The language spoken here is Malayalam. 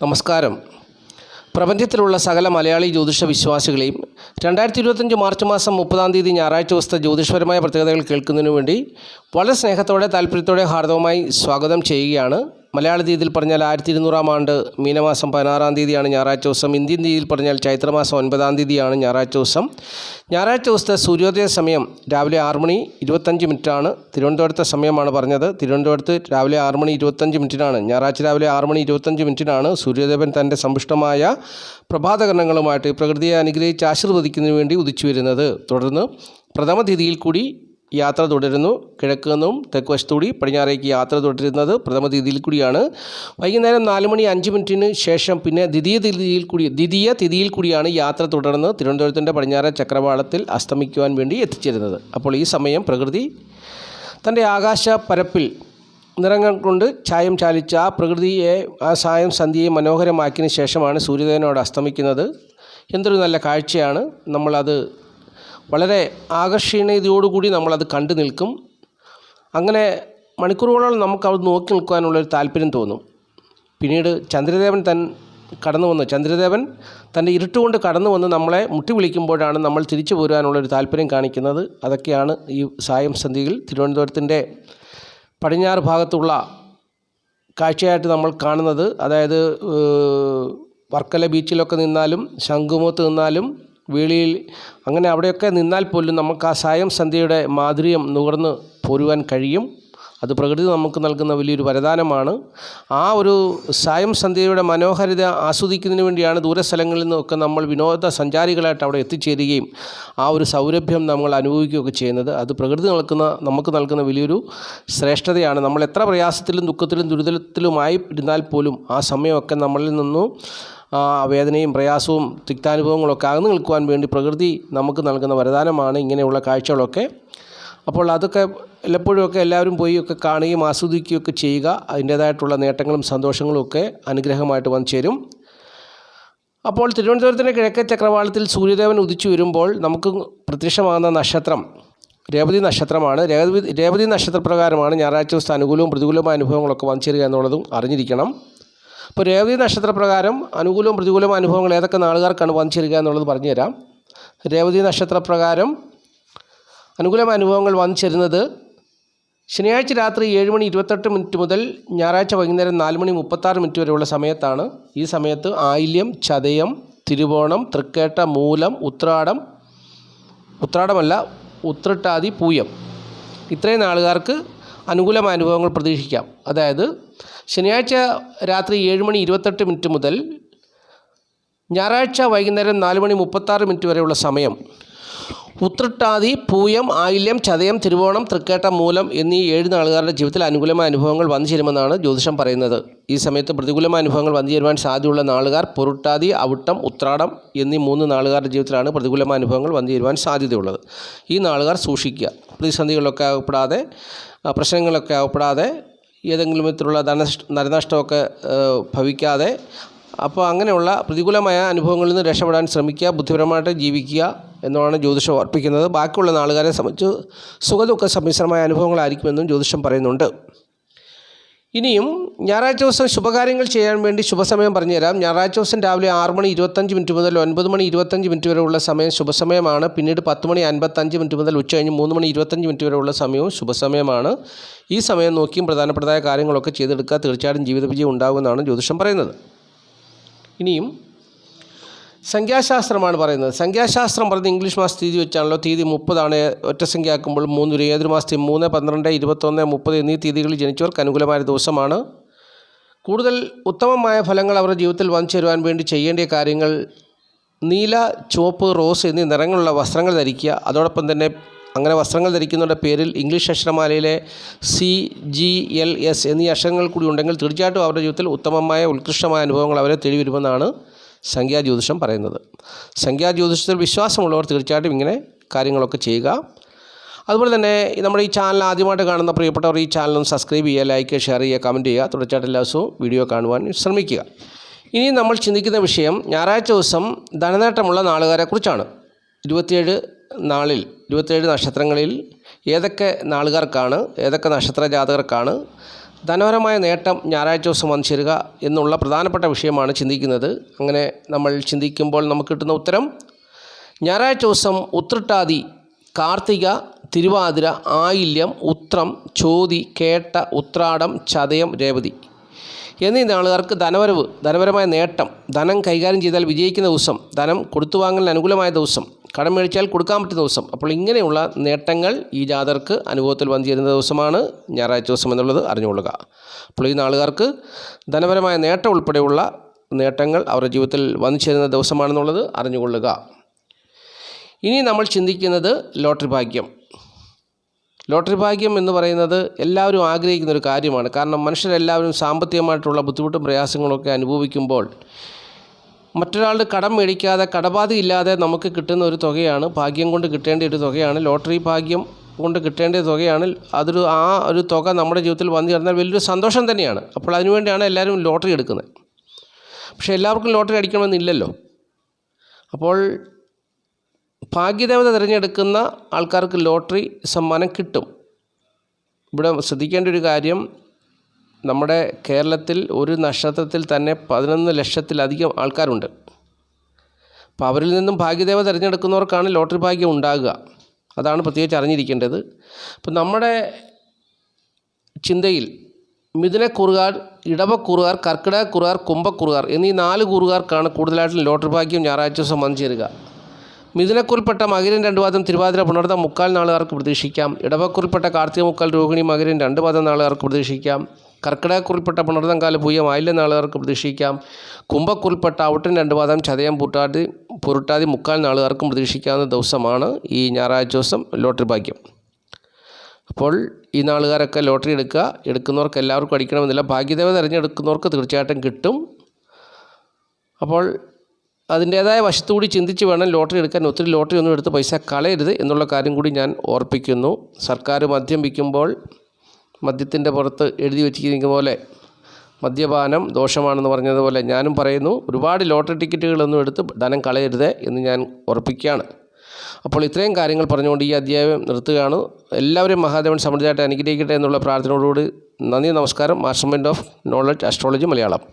നമസ്കാരം. പ്രപഞ്ചത്തിലുള്ള സകല മലയാളി ജ്യോതിഷ വിശ്വാസികളെയും രണ്ടായിരത്തി ഇരുപത്തഞ്ച് മാർച്ച് മാസം മുപ്പതാം തീയതി ഞായറാഴ്ച ദിവസത്തെ ജ്യോതിഷപരമായ പ്രത്യേകതകൾ കേൾക്കുന്നതിനു വേണ്ടി വളരെ സ്നേഹത്തോടെ താല്പര്യത്തോടെ ഹാർദവമായി സ്വാഗതം ചെയ്യുകയാണ് മലയാള തീയതിയിൽ പറഞ്ഞാൽ ആയിരത്തി ഇരുന്നൂറാം ആണ്ട് മീനമാസം പതിനാറാം തീയതിയാണ് ഞായറാഴ്ച ദിവസം. ഇന്ത്യൻ തീയതിയിൽ പറഞ്ഞാൽ ചൈത്രമാസം ഒൻപതാം തീയതിയാണ് ഞായറാഴ്ച ദിവസം. ഞായറാഴ്ച ദിവസത്തെ സൂര്യോദയ സമയം രാവിലെ ആറ് മണി ഇരുപത്തഞ്ച് മിനിറ്റാണ്. തിരുവനന്തപുരത്തെ സമയമാണ് പറഞ്ഞത്. തിരുവനന്തപുരത്ത് രാവിലെ ആറ് മണി ഇരുപത്തഞ്ച് മിനിറ്റിനാണ്. ഞായറാഴ്ച രാവിലെ ആറ് മണി ഇരുപത്തഞ്ച് മിനിറ്റിനാണ് സൂര്യദേവൻ തന്റെ സമ്പുഷ്ടമായ പ്രഭാതകരണങ്ങളുമായിട്ട് പ്രകൃതിയെ അനുഗ്രഹിച്ച് ആശീർവദിക്കുന്നതിന് വേണ്ടി ഉദിച്ചു വരുന്നത് തുടർന്ന് പ്രഥമ തിഥിയിൽ കൂടി യാത്ര തുടരുന്നു. കിഴക്ക് നിന്നും തെക്ക് വശത്തുകൂടി പടിഞ്ഞാറേക്ക് യാത്ര തുടരുന്നത് പ്രഥമ തിഥിയിൽ കൂടിയാണ്. വൈകുന്നേരം നാല് മണി അഞ്ച് മിനിറ്റിന് ശേഷം പിന്നെ ദ്വിതീയ തിഥിയിൽ കൂടി ദ്വിതീയ തിഥിയിൽ കൂടിയാണ് യാത്ര തുടർന്ന് തിരുവനന്തപുരത്തിന്റെ പടിഞ്ഞാറ ചക്രവാളത്തിൽ അസ്തമിക്കുവാൻ വേണ്ടി എത്തിച്ചേരുന്നത്. അപ്പോൾ ഈ സമയം പ്രകൃതി തന്റെ ആകാശ പരപ്പിൽ നിറങ്ങൾ കൊണ്ട് ചായം ചാലിച്ച ആ പ്രകൃതിയെ ആ സായം സന്ധ്യയെ മനോഹരമാക്കിയതിന് ശേഷമാണ് സൂര്യദേവനോട് അസ്തമിക്കുന്നത്. എന്തൊരു നല്ല കാഴ്ചയാണ്. നമ്മളത് വളരെ ആകർഷണീയതയോടുകൂടി നമ്മളത് കണ്ടു നിൽക്കും. അങ്ങനെ മണിക്കൂറുകളോളം നമുക്ക് അത് നോക്കി നിൽക്കാനുള്ളൊരു താല്പര്യം തോന്നും. പിന്നീട് ചന്ദ്രദേവൻ തൻ കടന്നു വന്ന്. ചന്ദ്രദേവൻ തന്റെ ഇരുട്ടുകൊണ്ട് കടന്നു വന്ന് നമ്മളെ മുട്ടി വിളിക്കുമ്പോഴാണ് നമ്മൾ തിരിച്ചു പോരാനുള്ളൊരു താല്പര്യം കാണിക്കുന്നത്. അതൊക്കെയാണ് ഈ സായം സന്ധ്യയിൽ തിരുവനന്തപുരത്തിന്റെ പടിഞ്ഞാറ് ഭാഗത്തുള്ള കാഴ്ചയായിട്ട് നമ്മൾ കാണുന്നത്. അതായത് വർക്കല ബീച്ചിലൊക്കെ നിന്നാലും ശംഖുമുഖത്ത് നിന്നാലും വേളിയിൽ അങ്ങനെ അവിടെയൊക്കെ നിന്നാൽ പോലും നമുക്ക് ആ സായം സന്ധ്യയുടെ മാധുര്യം നുകർന്ന് പോരുവാൻ കഴിയും. അത് പ്രകൃതി നമുക്ക് നൽകുന്ന വലിയൊരു വരദാനമാണ്. ആ ഒരു സായം സന്ധ്യയുടെ മനോഹാരിത ആസ്വദിക്കുന്നതിന് വേണ്ടിയാണ് ദൂരസ്ഥലങ്ങളിൽ നിന്നൊക്കെ നമ്മൾ വിനോദ സഞ്ചാരികളായിട്ട് അവിടെ എത്തിച്ചേരുകയും ആ ഒരു സൗരഭ്യം നമ്മൾ അനുഭവിക്കുകയൊക്കെ ചെയ്യുന്നത്. അത് പ്രകൃതി നൽകുന്ന നമുക്ക് നൽകുന്ന വലിയൊരു ശ്രേഷ്ഠതയാണ്. നമ്മൾ എത്ര പ്രയാസത്തിലും ദുഃഖത്തിലും ദുരിതത്തിലുമായി ഇരുന്നാൽ പോലും ആ സമയമൊക്കെ നമ്മളിൽ നിന്നും വേദനയും പ്രയാസവും തിക്താനുഭവങ്ങളൊക്കെ അകന്നു നിൽക്കുവാൻ വേണ്ടി പ്രകൃതി നമുക്ക് നൽകുന്ന വരദാനമാണ് ഇങ്ങനെയുള്ള കാഴ്ചകളൊക്കെ. അപ്പോൾ അതൊക്കെ എല്ലപ്പോഴുമൊക്കെ എല്ലാവരും പോയി ഒക്കെ കാണുകയും ആസ്വദിക്കുകയൊക്കെ ചെയ്യുക. അതിന്റേതായിട്ടുള്ള നേട്ടങ്ങളും സന്തോഷങ്ങളും ഒക്കെ അനുഗ്രഹമായിട്ട് വന്നു ചേരും. അപ്പോൾ തിരുവനന്തപുരത്തിന്റെ കിഴക്കേ ചക്രവാളത്തിൽ സൂര്യദേവൻ ഉദിച്ചു വരുമ്പോൾ നമുക്ക് പ്രത്യക്ഷമാകുന്ന നക്ഷത്രം രേവതി നക്ഷത്രമാണ്. രേവതി രേവതി നക്ഷത്രപ്രകാരമാണ് ഞായറാഴ്ച ദിവസത്തെ അനുകൂലവും പ്രതികൂലമായ അനുഭവങ്ങളൊക്കെ വന്നു ചേരുക എന്നുള്ളതും അറിഞ്ഞിരിക്കണം. അപ്പോൾ രേവതി നക്ഷത്രപ്രകാരം അനുകൂലവും പ്രതികൂലവും അനുഭവങ്ങൾ ഏതൊക്കെ നാളുകാർക്കാണ് വന്നു ചേരുക എന്നുള്ളത് പറഞ്ഞുതരാം. രേവതി നക്ഷത്രപ്രകാരം അനുകൂലമായ അനുഭവങ്ങൾ വന്നു ചേരുന്നത് ശനിയാഴ്ച രാത്രി ഏഴ് മണി ഇരുപത്തെട്ട് മിനിറ്റ് മുതൽ ഞായറാഴ്ച വൈകുന്നേരം നാല് മണി മുപ്പത്താറ് മിനിറ്റ് വരെയുള്ള സമയത്താണ് ഈ സമയത്ത് ആയില്യം ചതയം തിരുവോണം തൃക്കേട്ട മൂലം ഉത്രാടം ഉത്രാടമല്ല ഉത്രട്ടാതി പൂയം. ഇത്രയും നാളുകാർക്ക് അനുകൂലമായ അനുഭവങ്ങൾ പ്രതീക്ഷിക്കാം. അതായത് ശനിയാഴ്ച രാത്രി ഏഴ് മണി ഇരുപത്തെട്ട് മിനിറ്റ് മുതൽ ഞായറാഴ്ച വൈകുന്നേരം നാല് മണി മുപ്പത്താറ് മിനിറ്റ് വരെയുള്ള സമയം ഉത്രട്ടാതി പൂയം ആയില്യം ചതയം തിരുവോണം തൃക്കേട്ട മൂലം എന്നീ ഏഴ് നാളുകാരുടെ ജീവിതത്തിൽ അനുകൂലമായ അനുഭവങ്ങൾ വന്നു ചേരുമെന്നാണ് ജ്യോതിഷം പറയുന്നത്. ഈ സമയത്ത് പ്രതികൂലമായ അനുഭവങ്ങൾ വന്നു ചേരുവാൻ സാധ്യതയുള്ള നാളുകാർ പൊരുട്ടാതി അവിട്ടം ഉത്രാടം എന്നീ മൂന്ന് നാളുകാരുടെ ജീവിതത്തിലാണ് പ്രതികൂലമായ അനുഭവങ്ങൾ വന്നു ചേരുവാൻ സാധ്യതയുള്ളത്. ഈ നാളുകാർ സൂക്ഷിക്കുക. പ്രതിസന്ധികളിലൊക്കെ അകപ്പെടാതെ പ്രശ്നങ്ങളൊക്കെ ആവപ്പെടാതെ ഏതെങ്കിലും വിധത്തിലുള്ള ധനനഷ്ട നരനഷ്ടമൊക്കെ ഭവിക്കാതെ അപ്പോൾ അങ്ങനെയുള്ള പ്രതികൂലമായ അനുഭവങ്ങളിൽ നിന്ന് രക്ഷപ്പെടാൻ ശ്രമിക്കുക ബുദ്ധിപരമായിട്ട് ജീവിക്കുക എന്നാണ് ജ്യോതിഷം ഓർപ്പിക്കുന്നത് ബാക്കിയുള്ള നാളുകാരെ സംബന്ധിച്ച് സുഖദുഃഖ സമ്മിശ്രമായ അനുഭവങ്ങളായിരിക്കുമെന്നും ജ്യോതിഷം പറയുന്നുണ്ട്. ഇനിയും ഞായറാഴ്ച ദിവസം ശുഭകാര്യങ്ങൾ ചെയ്യാൻ വേണ്ടി ശുഭസമയം പറഞ്ഞുതരാം. ഞായറാഴ്ച ദിവസം രാവിലെ ആറ് മണി ഇരുപത്തഞ്ച് മിനിറ്റ് മുതൽ ഒൻപത് മണി ഇരുപത്തഞ്ച് മിനിറ്റ് വരെയുള്ള സമയം ശുഭസമയമാണ്. പിന്നീട് പത്ത് മണി അൻപത്തഞ്ച് മിനിറ്റ് മുതൽ ഉച്ച കഴിഞ്ഞ് മൂന്ന് മണി ഇരുപത്തഞ്ച് മിനിറ്റ് വരെയുള്ള സമയവും ശുഭസമയമാണ്. ഈ സമയം നോക്കിയും പ്രധാനപ്പെട്ടതായ കാര്യങ്ങളൊക്കെ ചെയ്തെടുക്കുക തീർച്ചയായിട്ടും ജീവിത വിജയം ഉണ്ടാകുമെന്നാണ് ജ്യോതിഷം പറയുന്നത്. ഇനിയും സംഖ്യാശാസ്ത്രമാണ് പറയുന്നത്. സംഖ്യാശാസ്ത്രം പറയുന്നത് ഇംഗ്ലീഷ് മാസ തീയതി വെച്ചാണല്ലോ. തീയതി മുപ്പതാണ്. ഒറ്റ സംഖ്യ ആക്കുമ്പോൾ മൂന്ന് ഒരു ഏതൊരു മാസത്തിൽ മൂന്ന് പന്ത്രണ്ട് ഇരുപത്തൊന്ന് മുപ്പത് എന്നീ തീയതികളിൽ ജനിച്ചവർക്ക് അനുകൂലമായ ദിവസമാണ്. കൂടുതൽ ഉത്തമമായ ഫലങ്ങൾ അവരുടെ ജീവിതത്തിൽ വന്നു ചേരുവാൻ വേണ്ടി ചെയ്യേണ്ട കാര്യങ്ങൾ നീല ചുവപ്പ് റോസ് എന്നീ നിറങ്ങളുള്ള വസ്ത്രങ്ങൾ ധരിക്കുക. അതോടൊപ്പം തന്നെ അങ്ങനെ വസ്ത്രങ്ങൾ ധരിക്കുന്നവരുടെ പേരിൽ ഇംഗ്ലീഷ് അക്ഷരമാലയിലെ സി ജി എൽ എസ് എന്നീ അക്ഷരങ്ങൾ കൂടി ഉണ്ടെങ്കിൽ തീർച്ചയായിട്ടും അവരുടെ ജീവിതത്തിൽ ഉത്തമമായ ഉത്കൃഷ്ടമായ അനുഭവങ്ങൾ അവരെ തേടി വരുമെന്നാണ് സംഖ്യാജ്യോതിഷം പറയുന്നത്. സംഖ്യാജ്യോതിഷത്തിൽ വിശ്വാസമുള്ളവർ തീർച്ചയായിട്ടും ഇങ്ങനെ കാര്യങ്ങളൊക്കെ ചെയ്യുക. അതുപോലെ തന്നെ നമ്മുടെ ഈ ചാനൽ ആദ്യമായിട്ട് കാണുന്ന പ്രിയപ്പെട്ടവർ ഈ ഒന്ന് സബ്സ്ക്രൈബ് ചെയ്യുക ലൈക്ക് ഷെയർ ചെയ്യുക കമന്റ് ചെയ്യുക. തുടർച്ചയായിട്ട് എല്ലാ ദിവസവും വീഡിയോ കാണുവാൻ ശ്രമിക്കുക. ഇനി നമ്മൾ ചിന്തിക്കുന്ന വിഷയം ഞായറാഴ്ച ദിവസം ധനനേട്ടമുള്ള നാളുകാരെക്കുറിച്ചാണ് ഇരുപത്തിയേഴ് നാളിൽ ഇരുപത്തിയേഴ് നക്ഷത്രങ്ങളിൽ ഏതൊക്കെ നാളുകാർക്കാണ് ഏതൊക്കെ നക്ഷത്ര ജാതകർക്കാണ് ധനപരമായ നേട്ടം ഞായറാഴ്ച ദിവസം വന്നു ചേരുക എന്നുള്ള പ്രധാനപ്പെട്ട വിഷയമാണ് ചിന്തിക്കുന്നത്. അങ്ങനെ നമ്മൾ ചിന്തിക്കുമ്പോൾ നമുക്ക് കിട്ടുന്ന ഉത്തരം ഞായറാഴ്ച ദിവസം ഉത്രട്ടാതി കാർത്തിക തിരുവാതിര ആയില്യം ഉത്രം ചോതി കേട്ട ഉത്രാടം ചതയം രേവതി എന്നീ നാളുകാർക്ക് ധനവരവ് ധനപരമായ നേട്ടം ധനം കൈകാര്യം ചെയ്താൽ വിജയിക്കുന്ന ദിവസം ധനം കൊടുത്തു വാങ്ങലിന് അനുകൂലമായ ദിവസം കടം മേടിച്ചാൽ കൊടുക്കാൻ പറ്റുന്ന ദിവസം. അപ്പോൾ ഇങ്ങനെയുള്ള നേട്ടങ്ങൾ ഈ ജാതർക്ക് അനുഭവത്തിൽ വന്നു ചേരുന്ന ദിവസമാണ് ഞായറാഴ്ച ദിവസം എന്നുള്ളത് അറിഞ്ഞുകൊള്ളുക. അപ്പോൾ ഈ നാളുകാർക്ക് ധനപരമായ നേട്ടം ഉൾപ്പെടെയുള്ള നേട്ടങ്ങൾ അവരുടെ ജീവിതത്തിൽ വന്നു ചേരുന്ന ദിവസമാണെന്നുള്ളത് അറിഞ്ഞുകൊള്ളുക. ഇനി നമ്മൾ ചിന്തിക്കുന്നത് ലോട്ടറി ഭാഗ്യം. ലോട്ടറി ഭാഗ്യം എന്ന് പറയുന്നത് എല്ലാവരും ആഗ്രഹിക്കുന്ന ഒരു കാര്യമാണ്. കാരണം മനുഷ്യരെല്ലാവരും സാമ്പത്തികമായിട്ടുള്ള ബുദ്ധിമുട്ടും പ്രയാസങ്ങളൊക്കെ അനുഭവിക്കുമ്പോൾ മറ്റൊരാളുടെ കടം മേടിക്കാതെ കടബാധ ഇല്ലാതെ നമുക്ക് കിട്ടുന്ന ഒരു തുകയാണ് ഭാഗ്യം കൊണ്ട് കിട്ടേണ്ട ഒരു തുകയാണ് ലോട്ടറി ഭാഗ്യം കൊണ്ട് കിട്ടേണ്ട തുകയാണ്. അതൊരു ആ ഒരു തുക നമ്മുടെ ജീവിതത്തിൽ വന്നു ചേർന്നാൽ വലിയൊരു സന്തോഷം തന്നെയാണ്. അപ്പോൾ അതിനുവേണ്ടിയാണ് എല്ലാവരും ലോട്ടറി എടുക്കുന്നത്. പക്ഷേ എല്ലാവർക്കും ലോട്ടറി അടിക്കണമെന്നില്ലല്ലോ. അപ്പോൾ ഭാഗ്യദേവത തിരഞ്ഞെടുക്കുന്ന ആൾക്കാർക്ക് ലോട്ടറി സമ്മാനം കിട്ടും. ഇവിടെ ശ്രദ്ധിക്കേണ്ട ഒരു കാര്യം നമ്മുടെ കേരളത്തിൽ ഒരു നക്ഷത്രത്തിൽ തന്നെ പതിനൊന്ന് ലക്ഷത്തിലധികം ആൾക്കാരുണ്ട്. അപ്പോൾ അവരിൽ നിന്നും ഭാഗ്യദേവ തിരഞ്ഞെടുക്കുന്നവർക്കാണ് ലോട്ടറി ഭാഗ്യം ഉണ്ടാകുക. അതാണ് പ്രത്യേകിച്ച് അറിഞ്ഞിരിക്കേണ്ടത്. അപ്പം നമ്മുടെ ചിന്തയിൽ മിഥുനക്കുറുകാർ ഇടവക്കുറുകാർ കർക്കിടകക്കുറുകാർ കുംഭക്കുറുകാർ എന്നീ നാല് കുറുകാർക്കാണ് കൂടുതലായിട്ടും ലോട്ടറി ഭാഗ്യം ഞായറാഴ്ച ദിവസം വന്നു ചേരുക. മിഥുനക്കുറിൽപ്പെട്ട മകരൻ രണ്ട് പാദം തിരുവാതിര പുണർത്ത മുക്കാൽ നാളുകാർക്ക് പ്രതീക്ഷിക്കാം. ഇടവക്കുറിൽപ്പെട്ട കാർത്തിക മുക്കാൽ രോഹിണി മകരൻ രണ്ട് പാദം നാളുകാർക്ക് പ്രതീക്ഷിക്കാം. കർക്കിടകക്കുറിൽപ്പെട്ട പുണർന്നം കാല പൂയം ആയില്ല നാളുകാർക്ക് പ്രതീക്ഷിക്കാം. കുംഭക്കുറിൽപ്പെട്ട ഔട്ടൻ രണ്ട് പാദം ചതയം പൂട്ടാതി പുരുട്ടാതി മുക്കാൽ നാളുകാർക്കും പ്രതീക്ഷിക്കാവുന്ന ദിവസമാണ് ഈ ഞായറാഴ്ച ദിവസം ലോട്ടറി ഭാഗ്യം. അപ്പോൾ ഈ നാളുകാരൊക്കെ ലോട്ടറി എടുക്കുക. എടുക്കുന്നവർക്ക് എല്ലാവർക്കും അടിക്കണമെന്നില്ല. ഭാഗ്യദേവ തിരഞ്ഞെടുക്കുന്നവർക്ക് തീർച്ചയായിട്ടും കിട്ടും. അപ്പോൾ അതിന്റേതായ വശത്തുകൂടി ചിന്തിച്ച് വേണം ലോട്ടറി എടുക്കാൻ. ഒത്തിരി ലോട്ടറി ഒന്നും എടുത്ത് പൈസ കളയരുത് എന്നുള്ള കാര്യം കൂടി ഞാൻ ഓർപ്പിക്കുന്നു. സർക്കാർ മദ്യം വിൽക്കുമ്പോൾ മദ്യത്തിന്റെ പുറത്ത് എഴുതി വെച്ചിരിക്കുന്ന പോലെ മദ്യപാനം ദോഷമാണെന്ന് പറഞ്ഞതുപോലെ ഞാനും പറയുന്നു ഒരുപാട് ലോട്ടറി ടിക്കറ്റുകളൊന്നും എടുത്ത് ധനം കളയരുത് എന്ന് ഞാൻ ഉറപ്പിക്കുകയാണ്. അപ്പോൾ ഇത്രയും കാര്യങ്ങൾ പറഞ്ഞുകൊണ്ട് ഈ അധ്യായം നിർത്തുകയാണ്. എല്ലാവരും മഹാദേവൻ സമൃദ്ധിയായിട്ട് അനുഗ്രഹിക്കട്ടെ എന്നുള്ള പ്രാർത്ഥനയോടുകൂടി നന്ദി നമസ്കാരം. Mastermind of knowledge astrology Malayalam.